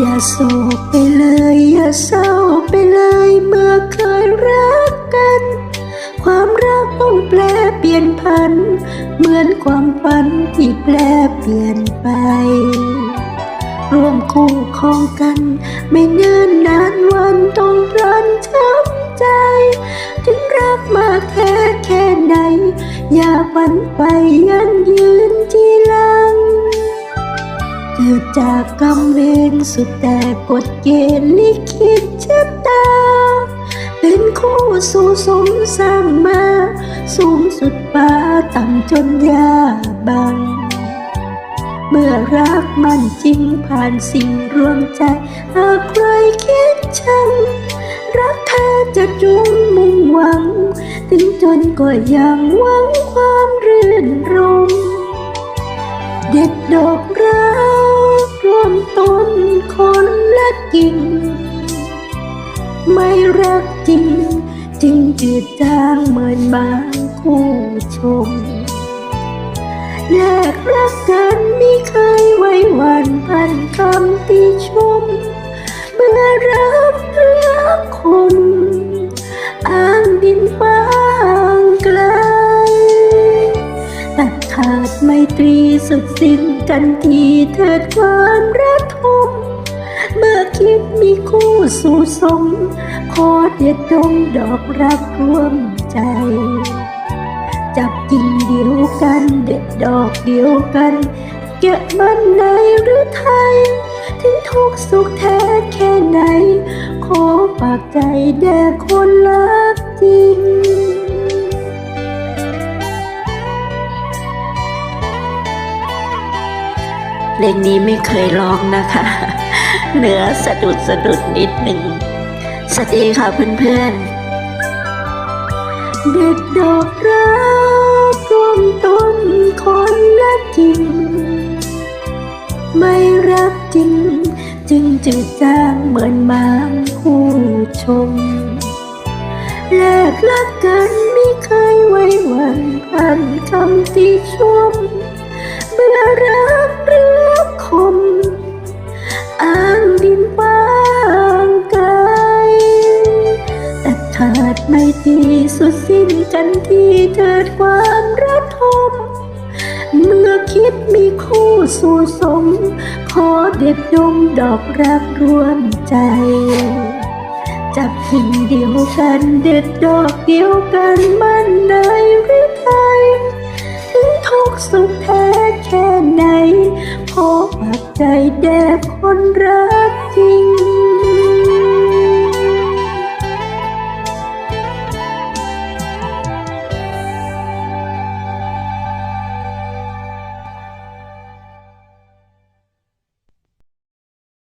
อย่าโศกไปเลย อย่าเศร้าไปเลย เมื่อเคยรักกัน ความรักต้องแปลเปลี่ยนพัน เหมือนความฝันที่แปลเปลี่ยนไป ร่วมคู่ครองกัน ไม่เนิ่นนานวันต้องพลันช้ำใจ ถึงรักมากแค่แค่ไหน อย่าฝันไปยันยืนทีหลัง เกิดจากกรรมเวรสุดแต่กฎเกณฑ์ลิขิตชะตา เป็นคู่สู่สมสร้างมา สูงสุดฟ้าต่ำจนยาบัง เมื่อรักมันจริงผ่านสิ่งรวมใจ หากใครคิดชัง รักแท้จะจุงมุ่งหวัง ถึงจนก็ยังหวังความรื่นรมเด็ดดอกรัก จืดจางเหมือนบางคู่ชมแลกรักกันไม่เคยไว้วันพันคำติชม เมื่อรักรักคนอ้างดินฟ้าห่างไกล ตัดขาดไมตรีสุดสิ้นกันทีเถิดความระทม เมื่อคิดมีคู่สู่สม ขอเด็ดดงดอกรักร่วมใจ จับกิ่งเดียวกันเด็ดดอกเดียวกัน เก็บมันในหรือไทย ถึงทุกสุขแท้แค่ไหน ขอฝากใจแด่คนรักจริงเพลงนี้ไม่เคยร้องนะคะ เนื้อสะดุดสะดุดนิดหนึ่งสวัสดีค่ะเพื่อนๆเด็ดดอกรักรวมต้นคนละจริง ไม่รักจริง จึงจืดจางเหมือนบางคู่ชมแลกรักกันไม่เคยไว้วันพันคำติชมเมื่อรัก ตีสุดสิ้นกันทีเถิดความระทม เมื่อคิดมีคู่สู่สม ขอเด็ดดมดอกรักรวมใจ จับกิ่งเดียวกันเด็ดดอกเดียวกันมันในหรือไทยถึงทุกสุขแท้แค่ไหนขอฝากใจแด่คนรัก